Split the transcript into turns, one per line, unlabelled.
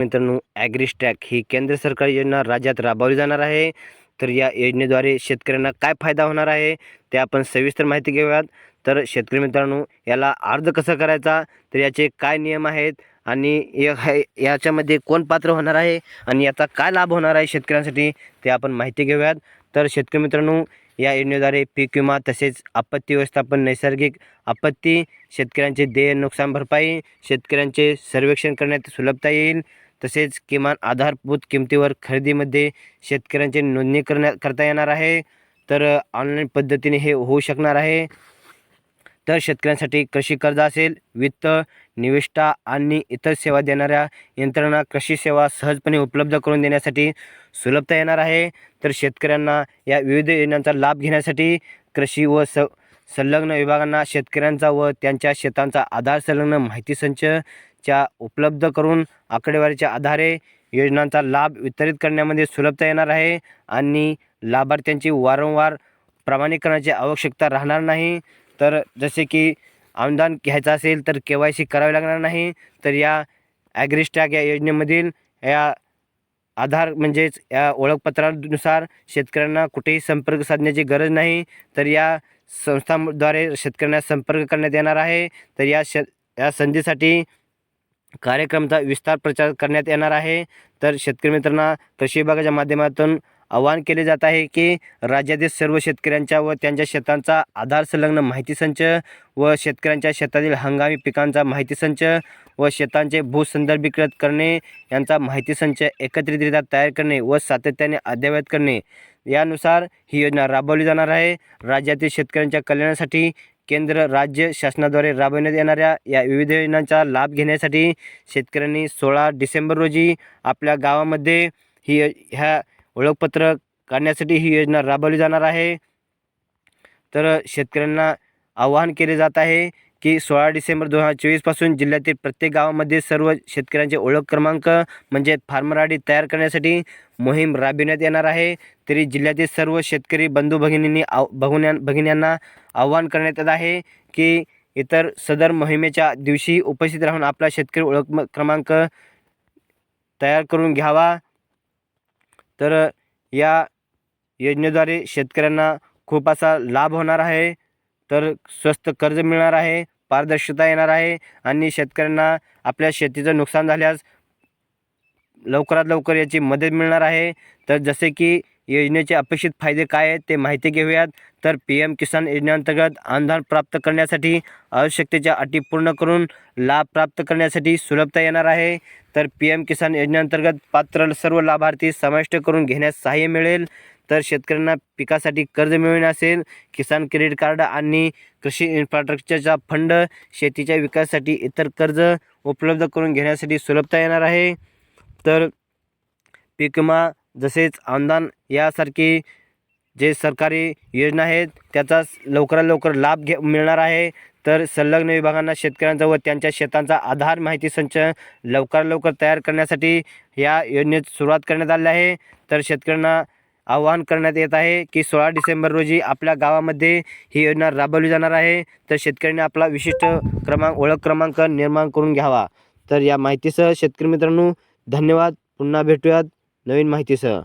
मित्रांनो ॲग्रिस्टॅक ही केंद्र सरकारी योजना राज्यात राबवली जाणार आहे. तर या योजनेद्वारे शेतकऱ्यांना काय फायदा होणार आहे ते आपण सविस्तर माहिती घेऊयात. तर शेतकरी मित्रांनो याला अर्ज कसा करायचा तर याचे काय नियम आहेत आणि या- याच्यामध्ये कोण पात्र होणार आहे आणि याचा काय लाभ होणार आहे शेतकऱ्यांसाठी ते आपण माहिती घेऊयात. तर शेतकरी मित्रांनो या योजनेद्वारे पीक विमा तसेच आपत्ती व्यवस्थापन नैसर्गिक आपत्ती शेतकऱ्यांचे देय नुकसान भरपाई शेतकऱ्यांचे सर्वेक्षण करण्यात सुलभता येईल. तसेच किमान आधारभूत किमतीवर खरेदीमध्ये शेतकऱ्यांची नोंदणी करण्या करता येणार आहे. तर ऑनलाईन पद्धतीने हे होऊ शकणार आहे. तर शेतकऱ्यांसाठी कृषी कर्ज असेल वित्त निविष्ठा आणि इतर सेवा देणाऱ्या यंत्रणा कृषी सेवा सहजपणे उपलब्ध करून देण्यासाठी सुलभता येणार आहे. तर शेतकऱ्यांना या विविध योजनांचा लाभ घेण्यासाठी कृषी व स संलग्न विभागांना शेतकऱ्यांचा व त्यांच्या शेतांचा आधार संलग्न माहिती च्या उपलब्ध करून आकडेवारीच्या आधारे योजनांचा लाभ वितरित करण्यामध्ये सुलभता येणार आहे आणि लाभार्थ्यांची वारंवार प्रमाणीकरणाची आवश्यकता राहणार नाही. तर जसे की अनुदान घ्यायचं असेल तर के वाय सी करावी लागणार नाही तर या ॲग्रिस्टॅग या योजनेमधील या आधार म्हणजेच या ओळखपत्रानुसार शेतकऱ्यांना कुठेही संपर्क साधण्याची गरज नाही. तर या संस्थांद्वारे शेतकऱ्यांना संपर्क करण्यात येणार आहे. तर या श या संधीसाठी कार्यक्रमाचा विस्तार प्रचार करण्यात येणार आहे. तर शेतकरी मित्रांना कृषी विभागाच्या माध्यमातून आवाहन केले जात आहे की राज्यातील सर्व शेतकऱ्यांच्या व त्यांच्या शेतांचा आधार संलग्न माहिती संच व शेतकऱ्यांच्या शेतातील हंगामी पिकांचा माहिती संच व शेतांचे भूसंदर्भीकृत करणे यांचा माहिती संच एकत्रितरित्या तयार करणे व सातत्याने अद्ययावत करणे. यानुसार ही योजना राबवली जाणार आहे. राज्यातील शेतकऱ्यांच्या कल्याणासाठी केंद्र राज्य शासनाद्वारे राबवण्यात येणाऱ्या या विविध योजनांचा लाभ घेण्यासाठी शेतकऱ्यांनी सोळा डिसेंबर रोजी आपल्या गावामध्ये ही ह्या ओळखपत्र काढण्यासाठी ही योजना राबवली जाणार आहे. तर शेतकऱ्यांना आवाहन केले जात आहे की सोळा डिसेंबर दोन हजार चोवीसपासून जिल्ह्यातील प्रत्येक गावामध्ये सर्व शेतकऱ्यांचे ओळख क्रमांक म्हणजे फार्मर आय डी तयार करण्यासाठी मोहीम राबविण्यात येणार आहे. तरी जिल्ह्यातील सर्व शेतकरी बंधू भगिनींनी आव भगिन्यां भगिन्यांना आव्हान करण्यात येत आहे की इतर सदर मोहिमेच्या दिवशी उपस्थित राहून आपला शेतकरी ओळख क्रमांक तयार करून घ्यावा. तर या योजनेद्वारे शेतकऱ्यांना खूप असा लाभ होणार आहे. तर स्वस्त कर्ज मिळणार आहे पारदर्शकता येणार आहे आणि शेतकऱ्यांना आपल्या शेतीचं नुकसान झाल्यास लवकरात लवकर याची मदत मिळणार आहे. तर जसे की योजनेचे अपेक्षित फायदे काय आहेत ते माहिती घेऊयात. तर पी एम किसान योजनेअंतर्गत अनुदान प्राप्त करण्यासाठी आवश्यकतेच्या अटी पूर्ण करून लाभ प्राप्त करण्यासाठी सुलभता येणार आहे. तर पी एम किसान योजनेअंतर्गत पात्र सर्व लाभार्थी समाविष्ट करून घेण्यास सहाय्य मिळेल. तर शेतकऱ्यांना पिकासाठी कर्ज मिळवणे असेल किसान क्रेडिट कार्ड आणि कृषी इन्फ्रास्ट्रक्चरचा फंड शेतीच्या विकासासाठी इतर कर्ज उपलब्ध करून घेण्यासाठी सुलभता येणार आहे. तर पीक विमा जसेच अनुदान यासारखी जे सरकारी योजना आहेत त्याचा लवकरात लवकर लाभ घे मिळणार आहे. तर संलग्न विभागांना शेतकऱ्यांचा व त्यांच्या शेतांचा आधार माहिती संच लवकरात लवकर तयार करण्यासाठी या योजनेत सुरुवात करण्यात आली आहे. तर शेतकऱ्यांना आवाहन करण्यात येत आहे की सोळा डिसेंबर रोजी आपल्या गावामध्ये ही योजना राबवली जाणार आहे. तर शेतकऱ्यांनी आपला विशिष्ट क्रमांक ओळख क्रमांक निर्माण करून घ्यावा. तर या माहितीसह शेतकरी मित्रांनो धन्यवाद. पुन्हा भेटूयात नवीन माहितीसह.